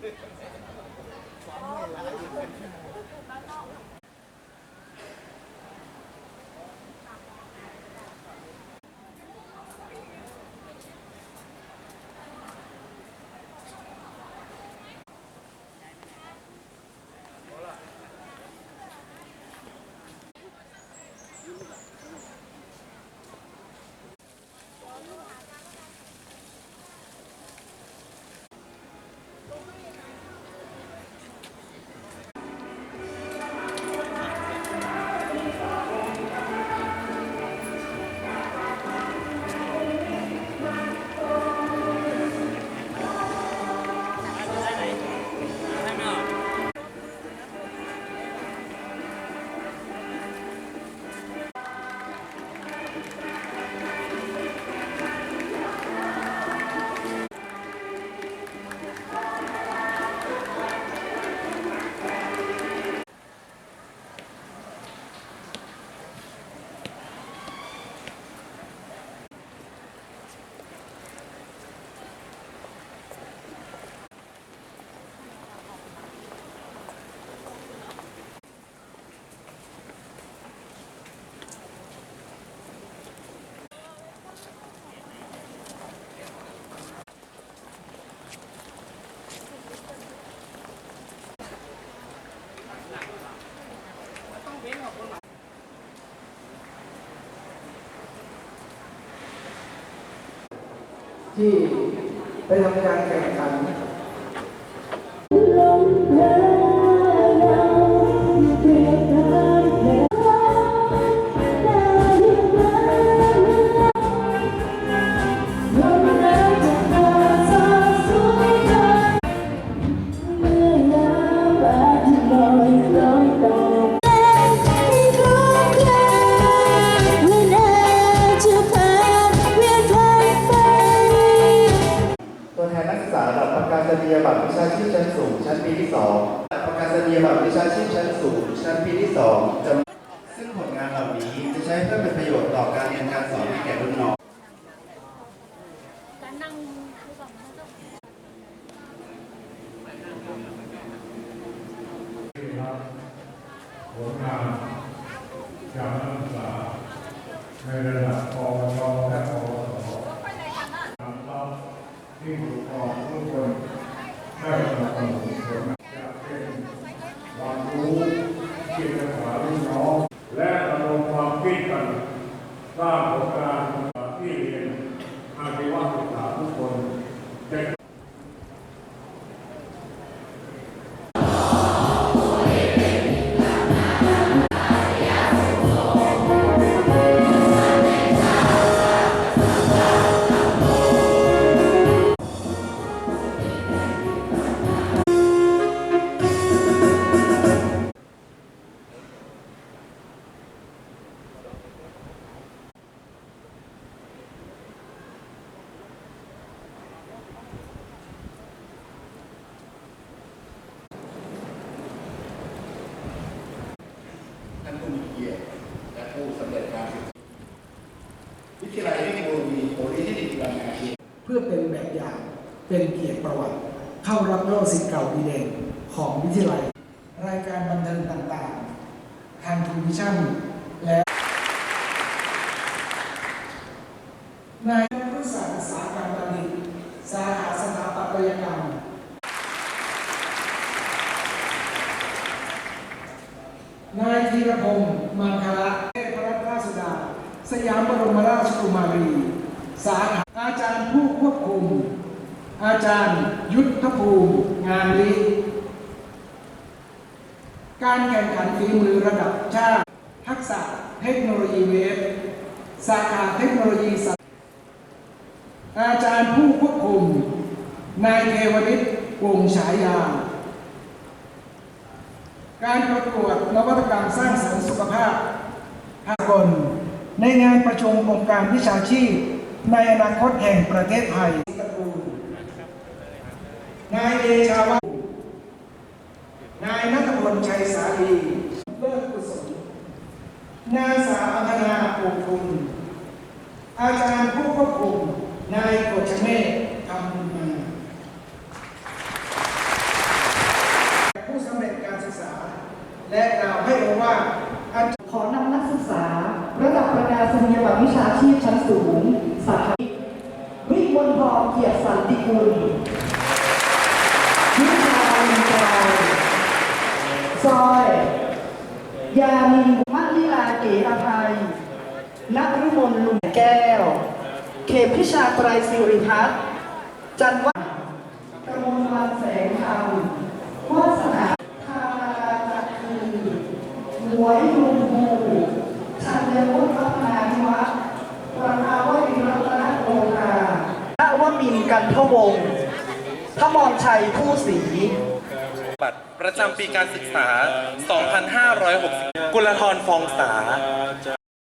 好来了一个 ที่ไปทำการแข่งขัน่2ประกาศนียบัตรวิชาชีพชั้นสูงชั้นปีที่2จะซึ่งผลงานเหล่านี้จะใช้เพื่อเป็นประโยชน์ต่อการเรียนการสอนให้แก่รุ่นน้องการนั่งคือแบบมันก็ผลงานจากนักศึกษาในระดับปวชและปวสนำรับที่ผู้ปกครองทุกคนได้สนับสนุนผลงานความรู้ที่จะสอนรุ่นน้อง และระดมความคิดกัน สร้ ผู้สำเร็จการศึกษาวิทยาลัยเทคโนโลยีโพลิเทคนิคบางนาเพื่อเป็นแบบอย่างเป็นเกียรติประวัติ เข้ารับโล่สิทธิ์เก่าดีเด่นของวิทยาลัย รายการบันเทิงต่างๆ ทางทูวิชั่นและนายนักวิชาสาการบัณฑิตสาขาสถาปัตยกรรมนายธีรพงศ์มังคละเทพรัตนราชสุดา สยามบรมราชกุมารี สาขาอาจารย์ผู้ควบคุม อาจารย์ยุทธภูมิงานลิการแข่งขันฝีมือระดับชาติ ทักษะเทคโนโลยีเวฟสาขาเทคโนโลยีสัตว์อาจารย์ผู้ควบคุม นายเทวนิตวงศ์ฉายา การประกวดนวัตกรรมสร้างสริมสุขภาพภาคล ในงานประชุมองค์การวิชาชีพ ในอนาคตแห่งประเทศไทยตระกูลนายเดชาวันนายนัทพลชัยสาลีเลิศกุศลนางสาวอังคณาปกคุณอาจารย์ผู้ควบคุมนายกฤษเมธคำบุญมา ผู้สำเร็จการศึกษา และกล่าวให้รู้ว่าอาจารย์ ขอนำนักศึกษา ระดับประกาศนียบัตรวิชาชีพชั้นสูง สาขาวิมลทองเกียรติสันติกุลวิชาลินกรายซอย ยานินมัลลิลาเกอภัยนักรุมนลุงแก้ว เขมพิชาไตรสิริพัฒน์จันวะกระมวลวันแสงธรรมวาสนาคาราจักรีหมวยลุงภูชันเดวุฒิพัฒนาธิวัฒน์ประภาวดีรัตนโอภาณวมินทร์ กันทวงศ์พมรชัยผู้ศรีบัตรประจำปีการศึกษา 2560 กุลธรฟองสา